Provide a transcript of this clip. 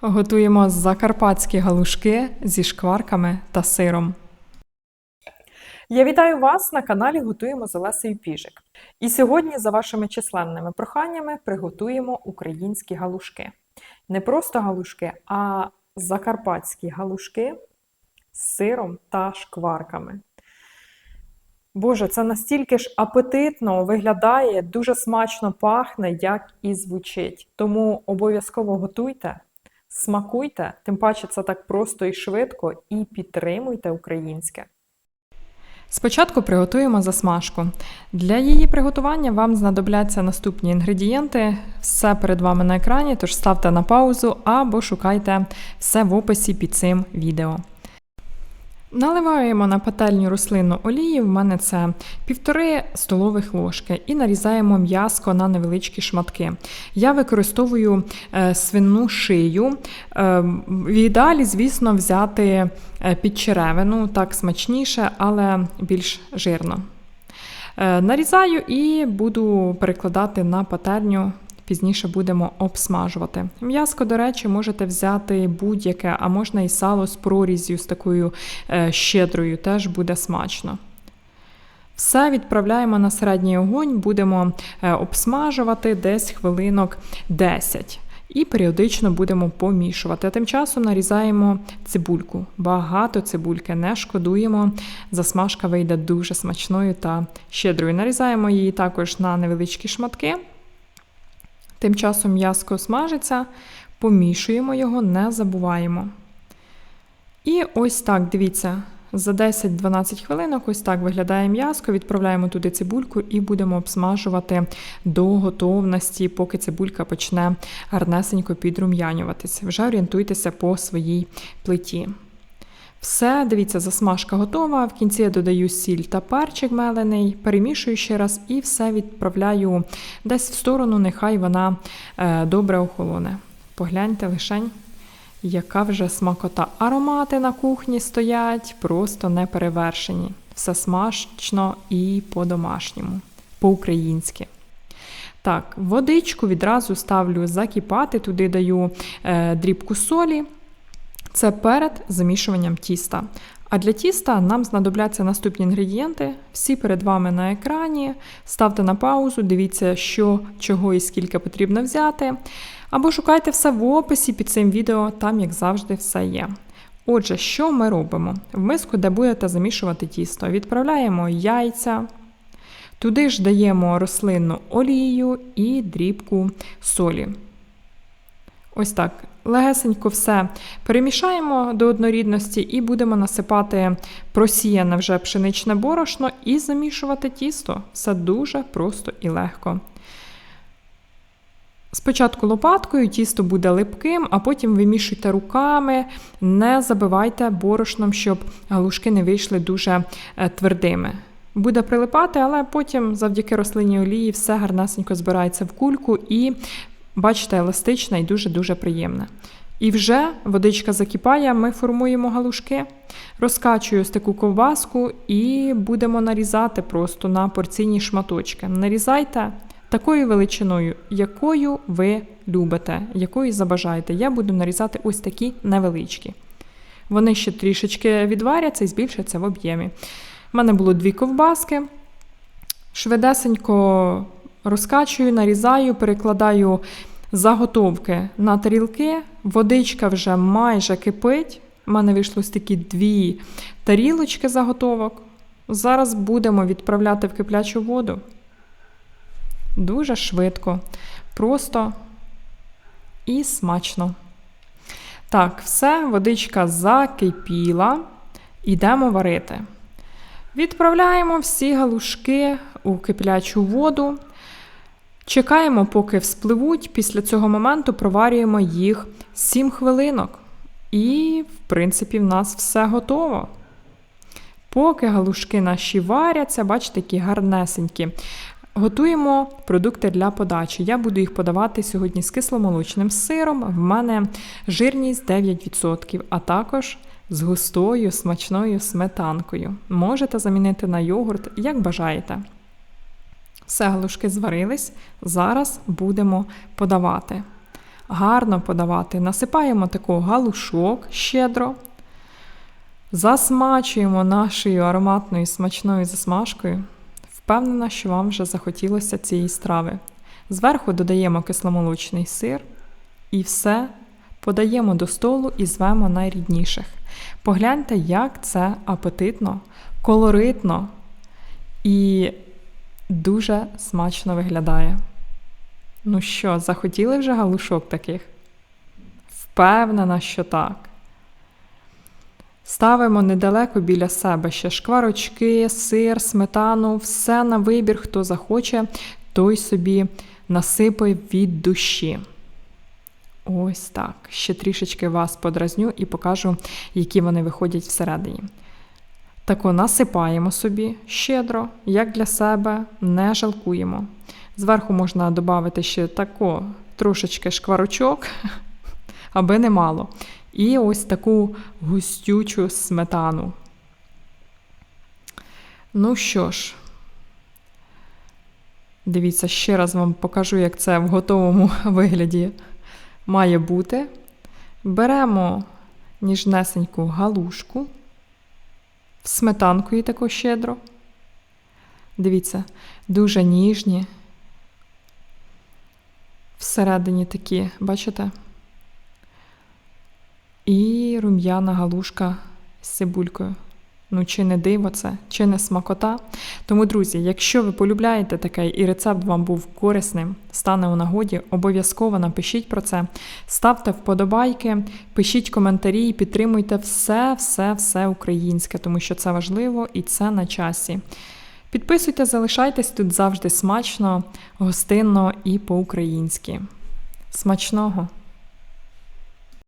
Готуємо закарпатські галушки зі шкварками та сиром. Я вітаю вас на каналі Готуємо з Олесею Піжик. І сьогодні, за вашими численними проханнями, приготуємо українські галушки. Не просто галушки, а закарпатські галушки з сиром та шкварками. Боже, це настільки ж апетитно виглядає, дуже смачно пахне, як і звучить. Тому обов'язково готуйте, смакуйте, тим паче це так просто і швидко, і підтримуйте українське. Спочатку приготуємо засмажку. Для її приготування вам знадобляться наступні інгредієнти. Все перед вами на екрані, тож ставте на паузу або шукайте все в описі під цим відео. Наливаємо на пательню рослинну олії, в мене це півтори столових ложки, і нарізаємо м'яско на невеличкі шматки. Я використовую е, свинну шию. Е, в ідеалі, звісно, взяти е, під черевину, так смачніше, але більш жирно. Нарізаю і буду перекладати на пательню пізніше будемо обсмажувати. М'яско, до речі, можете взяти будь-яке, а можна і сало з прорізю, з такою е, щедрою, теж буде смачно. Все відправляємо на середній огонь, будемо е, обсмажувати десь хвилинок 10. І періодично будемо помішувати. Тим часом нарізаємо цибульку. Багато цибульки не шкодуємо. Засмажка вийде дуже смачною та щедрою. Нарізаємо її також на невеличкі шматки. Тим часом м'яско смажиться, помішуємо його, не забуваємо. І ось так, дивіться, за 10-12 хвилинок ось так виглядає м'яско, відправляємо туди цибульку і будемо обсмажувати до готовності, поки цибулька почне гарнесенько підрум'янюватися. Вже орієнтуйтеся по своїй плиті. Все, дивіться, засмажка готова. В кінці я додаю сіль та перчик мелений, перемішую ще раз і все відправляю десь в сторону, нехай вона е, добре охолоне. Погляньте лишень, яка вже смакота. Аромати на кухні стоять, просто неперевершені. Все смачно і по-домашньому, по-українськи. Так, водичку відразу ставлю закипати, туди даю е, дрібку солі. Це перед замішуванням тіста. А для тіста нам знадобляться наступні інгредієнти. Всі перед вами на екрані. Ставте на паузу, дивіться, що, чого і скільки потрібно взяти. Або шукайте все в описі під цим відео, там, як завжди, все є. Отже, що ми робимо? В миску, де будете замішувати тісто, відправляємо яйця, туди ж даємо рослинну олію і дрібку солі. Ось так. Легесенько все перемішаємо до однорідності і будемо насипати просіяне вже пшеничне борошно і замішувати тісто. Все дуже просто і легко. Спочатку лопаткою тісто буде липким, а потім вимішуйте руками, не забивайте борошном, щоб галушки не вийшли дуже е, твердими. Буде прилипати, але потім завдяки рослинній олії все гарнесенько збирається в кульку і Бачите, еластична і дуже-дуже приємна. І вже водичка закипає, ми формуємо галушки, розкачую ось таку ковбаску і будемо нарізати просто на порційні шматочки. Нарізайте такою величиною, якою ви любите, якою забажаєте. Я буду нарізати ось такі невеличкі. Вони ще трішечки відваряться і збільшаться в об'ємі. У мене було дві ковбаски. Швидесенько розкачую, нарізаю, перекладаю заготовки на тарілки. Водичка вже майже кипить. У мене вийшло такі дві тарілочки заготовок. Зараз будемо відправляти в киплячу воду. Дуже швидко, просто і смачно. Так, все, водичка закипіла. Йдемо варити. Відправляємо всі галушки у киплячу воду. Чекаємо, поки вспливуть. Після цього моменту проварюємо їх 7 хвилинок. І, в принципі, в нас все готово. Поки галушки наші варяться, бачите, які гарнесенькі. Готуємо продукти для подачі. Я буду їх подавати сьогодні з кисломолочним сиром. В мене жирність 9%, а також з густою смачною сметанкою. Можете замінити на йогурт, як бажаєте. Все галушки зварились, зараз будемо подавати. гарно подавати. Насипаємо таку галушок щедро, засмачуємо нашою ароматною смачною засмажкою. Впевнена, що вам вже захотілося цієї страви. Зверху додаємо кисломолочний сир і все подаємо до столу і звемо найрідніших. Погляньте, як це апетитно, колоритно і дуже смачно виглядає. Ну що, захотіли вже галушок таких? Впевнена, що так. Ставимо недалеко біля себе ще шкварочки, сир, сметану, все на вибір, хто захоче, той собі насипає від душі. Ось так. Ще трішечки вас подразню і покажу, які вони виходять всередині. Тако насипаємо собі щедро, як для себе, не жалкуємо. Зверху можна додати ще тако трошечки шкварочок, аби не мало. І ось таку густючу сметану. Ну що ж, дивіться, ще раз вам покажу, як це в готовому вигляді має бути. Беремо ніжнесеньку галушку, сметанкою тако щедро. Дивіться, дуже ніжні. Всередині такі, бачите? І рум'яна галушка з цибулькою. Ну, чи не диво це, чи не смакота. Тому, друзі, якщо ви полюбляєте таке і рецепт вам був корисним, стане у нагоді, обов'язково напишіть про це, ставте вподобайки, пишіть коментарі, підтримуйте все, все, все українське, тому що це важливо і це на часі. Підписуйте, залишайтесь тут завжди смачно, гостинно і по-українськи. Смачного!